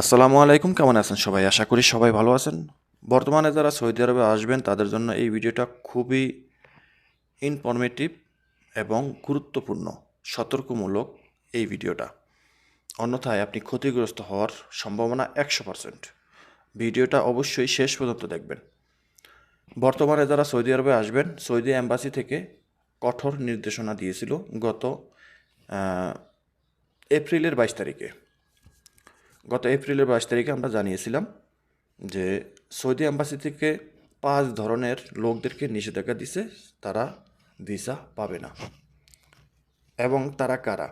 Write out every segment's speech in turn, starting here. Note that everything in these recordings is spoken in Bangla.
আসসালামু আলাইকুম, কেমন আছেন সবাই? আশা করি সবাই ভালো আছেন। বর্তমানে যারা সৌদি আরবে আসবেন, তাদের জন্য এই ভিডিওটা খুবই ইনফরমেটিভ এবং গুরুত্বপূর্ণ, সতর্কমূলক এই ভিডিওটা। অন্যথায় আপনি ক্ষতিগ্রস্ত হওয়ার সম্ভাবনা একশো পারসেন্ট ভিডিওটা অবশ্যই শেষ পর্যন্ত দেখবেন। বর্তমানে যারা সৌদি আরবে আসবেন, সৌদি অ্যাম্বাসি থেকে কঠোর নির্দেশনা দিয়েছিল গত এপ্রিলের বাইশ তারিখে। গত এপ্রিলের বাইশ তারিখে আমরা জানিয়েছিলাম যে সৌদি অ্যাম্বাসি থেকে পাঁচ ধরনের লোকদেরকে নিষেধাজ্ঞা দিছে, তারা ভিসা পাবে না। এবং তারা কারা?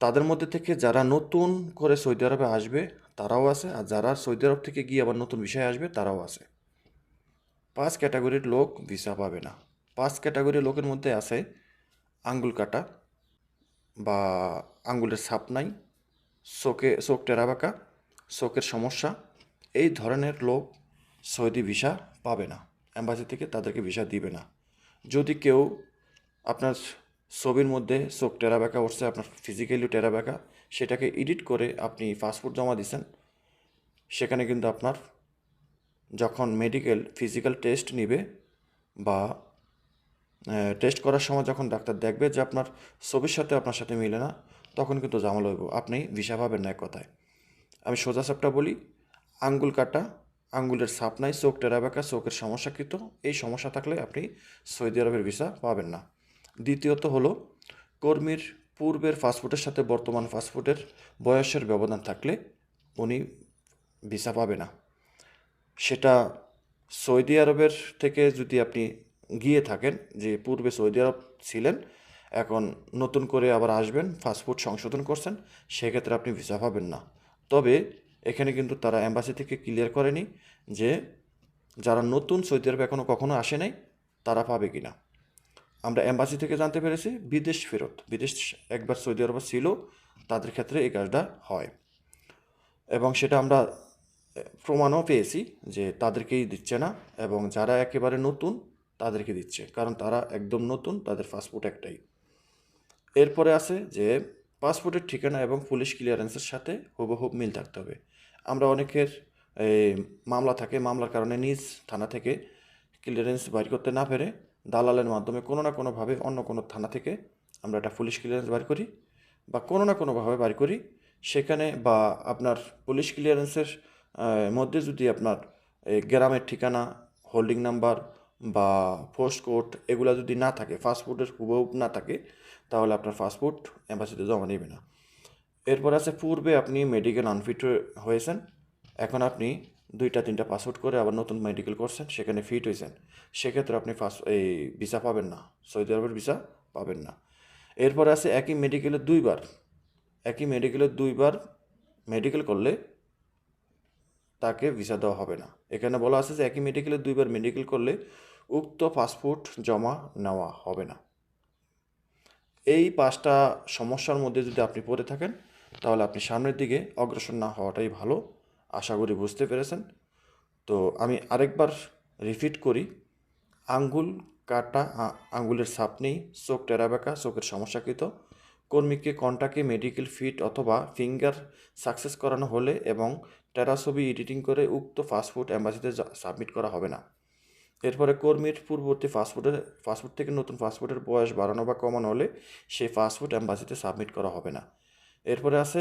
তাদের মধ্যে থেকে যারা নতুন করে সৌদি আরবে আসবে, তারাও আছে, আর যারা সৌদি আরব থেকে গিয়ে আবার নতুন বিষয়ে আসবে, তারাও আছে। পাঁচ ক্যাটাগরির লোক ভিসা পাবে না। পাঁচ ক্যাটাগরির লোকের মধ্যে আছে আঙ্গুল কাটা বা আঙ্গুলের ছাপ নাই চোখে শোক টেরা শোকের সমস্যা, এই ধরনের লোক সৌদি ভিসা পাবে না অ্যাম্বাসি থেকে তাদেরকে ভিসা দিবে না। যদি কেউ আপনার ছবির মধ্যে চোখ টেরা উঠছে, আপনার ফিজিক্যালি টেরা বাঁকা সেটাকে এডিট করে আপনি পাসপোর্ট জমা দিয়েছেন সেখানে কিন্তু আপনার যখন মেডিকেল ফিজিক্যাল টেস্ট নিবে বা টেস্ট করার সময় যখন ডাক্তার দেখবে যে আপনার ছবির সাথে আপনার সাথে মিলে না তখন কিন্তু জামাল হইব। আপনি ভিসা পাবেন না এক কথায়। আমি সোজা সাপটা বলি, আঙ্গুল কাটা, আঙ্গুলের ছাপ নাই, চোখ টেরা বেঁকা, চোখের সমস্যাকৃত, এই সমস্যা থাকলে আপনি সৌদি আরবের ভিসা পাবেন না। দ্বিতীয়ত হলো, কর্মীর পূর্বের পাসপোর্টের সাথে বর্তমান পাসপোর্টের বয়সের ব্যবধান থাকলে উনি ভিসা পাবে না। সেটা সৌদি আরবের থেকে যদি আপনি গিয়ে থাকেন, যে পূর্বে সৌদি আরব ছিলেন এখন নতুন করে আবার আসবেন পাসপোর্ট সংশোধন করছেন, সেক্ষেত্রে আপনি ভিসা পাবেন না। তবে এখানে কিন্তু তারা অ্যাম্বাসি থেকে ক্লিয়ার করেনি যে যারা নতুন সৌদি আরবে এখনও কখনো আসে নাই, তারা পাবে কি না আমরা অ্যাম্বাসি থেকে জানতে পেরেছি, বিদেশ ফেরত, বিদেশ একবার সৌদি আরবে ছিল, তাদের ক্ষেত্রে এই কাজটা হয়। এবং সেটা আমরা প্রমাণও পেয়েছি যে তাদেরকেই দিচ্ছে না, এবং যারা একেবারে নতুন, তাদেরকে দিচ্ছে। কারণ তারা একদম নতুন, তাদের পাসপোর্ট একটাই। এরপরে আছে যে পাসপোর্টের ঠিকানা এবং পুলিশ ক্লিয়ারেন্সের সাথে হুবহুব মিল থাকতে হবে। আমরা অনেকের মামলা থাকে, মামলার কারণে নিজ থানা থেকে ক্লিয়ারেন্স বাইর করতে না পেরে দালালের মাধ্যমে কোনো না কোনোভাবে অন্য কোনো থানা থেকে আমরা একটা পুলিশ ক্লিয়ারেন্স বাইর করি বা কোনো না কোনোভাবে বাইর করি। সেখানে বা আপনার পুলিশ ক্লিয়ারেন্সের মধ্যে যদি আপনার গ্রামের ঠিকানা, হোল্ডিং নাম্বার বা পোস্ট কোড এগুলো যদি না থাকে পাসপোর্টের হুবহুব না থাকে, তাহলে আপনার পাসপোর্ট অ্যাম্বাসিতে জমা নেবে না। এরপর আছে, পূর্বে আপনি মেডিকেল আনফিট হয়েছেন, এখন আপনি দুইটা, তিনটা পাসপোর্ট করে আবার নতুন মেডিকেল করছেন, সেখানে ফিট হয়েছেন। সেক্ষেত্রে আপনি পাস এই ভিসা পাবেন না, সৌদি আরবের ভিসা পাবেন না। এরপর আছে, একই মেডিকেলে দুইবার, একই মেডিকেলে দুইবার মেডিকেল করলে তাকে ভিসা দেওয়া হবে না। এখানে বলা আছে যে, একই মেডিকেলে দুইবার মেডিকেল করলে উক্ত পাসপোর্ট জমা নেওয়া হবে না। এই পাঁচটা সমস্যার মধ্যে যদি আপনি পড়ে থাকেন, তাহলে আপনি সামনের দিকে অগ্রসর না হওয়াটাই ভালো। আশা করি বুঝতে পেরেছেন। তো আমি আরেকবার রিপিট করি। আঙ্গুল কাটা আঙ্গুলের ছাপ নেই, চোখ টেরাবেকা, চোখের সমস্যাকৃত। কর্মীকে কন্টাকে মেডিকেল ফিট অথবা ফিঙ্গার সাকসেস করানো হলে এবং টেরা ছবি এডিটিং করে উক্ত ফাস্টফুড অ্যাম্বাসিতে সাবমিট করা হবে না। এরপরে কর্মীর পূর্ববর্তী পাসপোর্টের, পাসপোর্ট থেকে নতুন পাসপোর্টের বয়স বাড়ানো বা কমানো হলে সেই পাসপোর্ট অ্যাম্বাসিতে সাবমিট করা হবে না। এরপরে আছে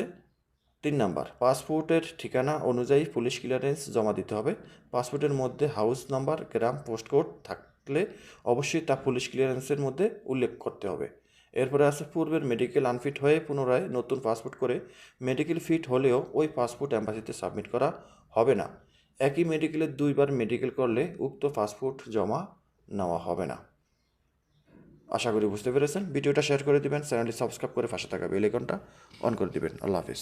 তিন নাম্বার, পাসপোর্টের ঠিকানা অনুযায়ী পুলিশ ক্লিয়ারেন্স জমা দিতে হবে। পাসপোর্টের মধ্যে হাউস নাম্বার, গ্রাম পোস্ট কোড থাকলে অবশ্যই তা পুলিশ ক্লিয়ারেন্সের মধ্যে উল্লেখ করতে হবে। এরপরে আছে পূর্বের মেডিকেল আনফিট হয়ে পুনরায় নতুন পাসপোর্ট করে, মেডিকেল ফিট হলেও ওই পাসপোর্ট অ্যাম্বাসিতে সাবমিট করা হবে না। একই মেডিকেলের দুইবার মেডিকেল করলে উক্ত পাসপোর্ট জমা নেওয়া হবে না। আশা করি বুঝতে পেরেছেন। ভিডিওটা শেয়ার করে দিবেন। চ্যানেলটি সাবস্ক্রাইব করে পাশে থাকা বেল আইকনটা অন করে দিবেন। আল্লাহ হাফিজ।